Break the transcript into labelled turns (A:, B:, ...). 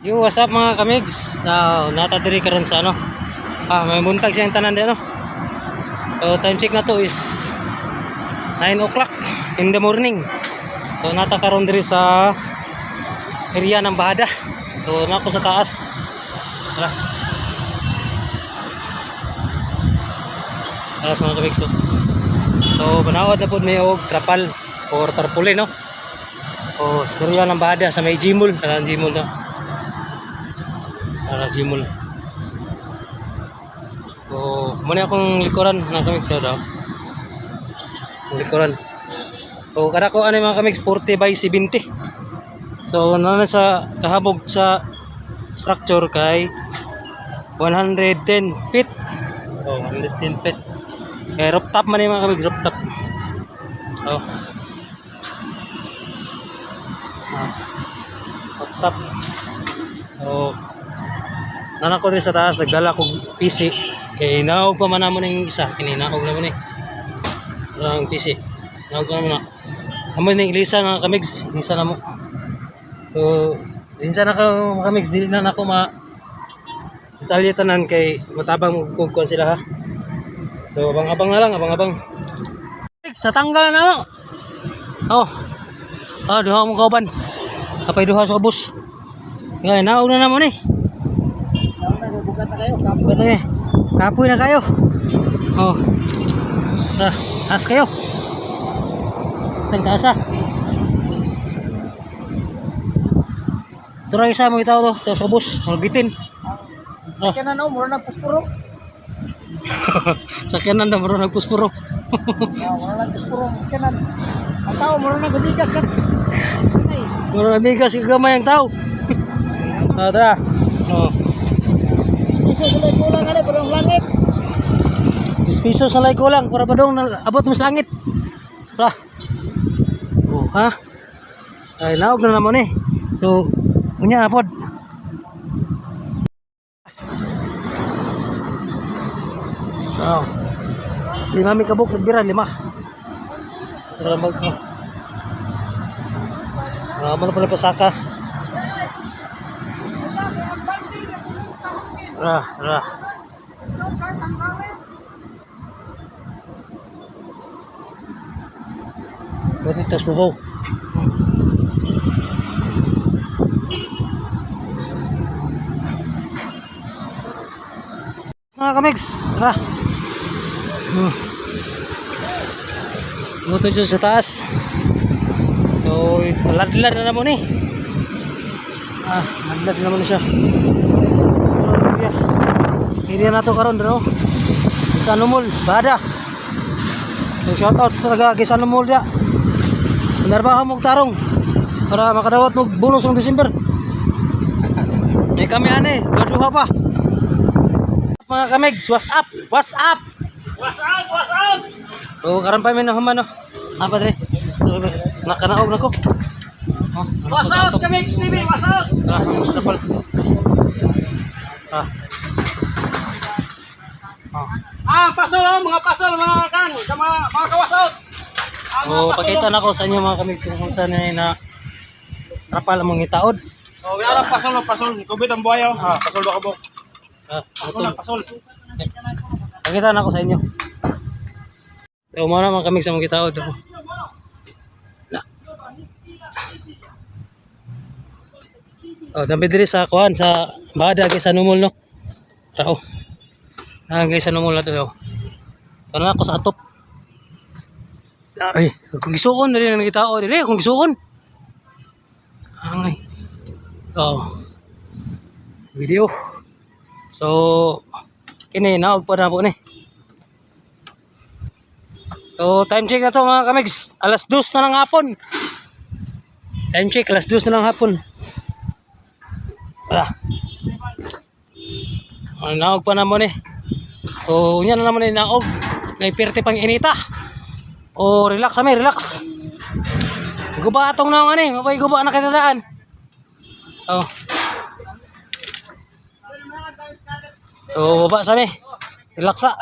A: Yo, what's up mga kamigs? Uh, natadiri karon sa ano? Ah, may buntag siyang tanan din ano? So, time check na to is 9 o'clock in the morning. So, nata karon diri sa area ng Bahada. So, nako sa taas. Tara. Taas mga kamigs. So, so panawad na po may og trapal or tarpaulin no? O, area ng Bahada sa may Jimul. Tara, Jimul no? Para Jimul. So, muna akong likuran ng kamigs sa daw. Likuran. So, kada ko ano mga kamigs 40 by 70. So, nana sa kahabog sa structure kay 110 feet. Oh, 110 feet. Kaya rooftop man yung mga kamigs, rooftop. Oh. Ah. Rooftop. Oh, Nana ko rin sa taas, nagdala ko PC. Kay naog pa man namon yung isa. Kini naog naman eh. Ang PC. Naog ko naman na. Amo ni Lisa na kamigs. Lisa na mo. So, sinsa na ka kamigs. Dili na na ako ma detalye tanan kay matabang magkugkuhan sila ha. So, abang-abang na lang, abang-abang. Sa tanggal na mo. Oh. Ah, duha mo kauban. Apay duha sa bus. Ngayon, naog na naman eh. Na kayo. Bukat na kayo. Kapoy na kayo. Oh. Ah, taas kayo. Tagtaas ah. Turay isa mo itaw to. Ito sa bus. Magitin. Ah.
B: Kaya na no, mura na puspuro.
A: Sakyanan na maro nagpuspuro.
B: Ah, mura na puspuro, kanan. Ang tao, mura na gudikas ka. Ay,
A: Maro namigas gamay ang tao. Ah, tara. Oh.
B: Iso sila kulang ka na, parang langit.
A: 10 piso sa lay ko lang para ba na- abot mo sa langit. Tara. Oh, ha? Ay, naog na naman eh. So, unya na pod. So, lima mi kabuk nagbira, lima. Tara mag... Oh. Ah, ano pala pasaka? Tara, tara. Bonitos po po. Mga kamigs, tara. Hmm. Buto siya sa taas. So, ladlad na naman eh. Ah, ladlad na naman siya. Area. Na to karon bro. Sa Numul, Bada. So, shoutouts talaga kay San Numul dia. Narbahan mong tarong para makadawat mong bonus ng December. May kami ane, duduha pa. Mga kamigs, what's up? What's up?
B: What's out, what's out?
A: So, karan pa may nahuman no. Apa dre? So, nakanaog na ko.
B: What's out, kami, Stevie, what's out?
A: Ah, Oh,
B: mga pasol, mga kan, sa mga, mga kawas out. Mga
A: So,
B: pasol,
A: pakita na ko sa inyo mga kamigs kung saan na na rapal mga itaod.
B: Oh, yara, pasol, oh, pasol. Kubit ang buhayo. Ah, pasol ba ka po?
A: Ah,
B: Pasol na, pasol.
A: Pakita na ko sa inyo. So, muna mga kamigs ang mga itaod. Oh. Oh, dami diri sa kuan sa Bada kay sa Numol no. Tao. Ah, guys sa Numol na to. Oh. Tara ako sa atop. Ay, kung gisuon na rin ang tao dili, kung gisuon. Angay. Oh. Video. So, kini naog pa na ni. So, time check na to mga kamigs. Alas 2 na ng hapon. Time check, alas 2 na ng hapon. Wala. Ang naog pa na mo ni. So, unya na naman ni naog. Kay pirte pang inita. O, relax kami, relax. Guba atong na nga ni. Mabay guba na kitadaan. Oh. So, baba sa mi. Relax sa.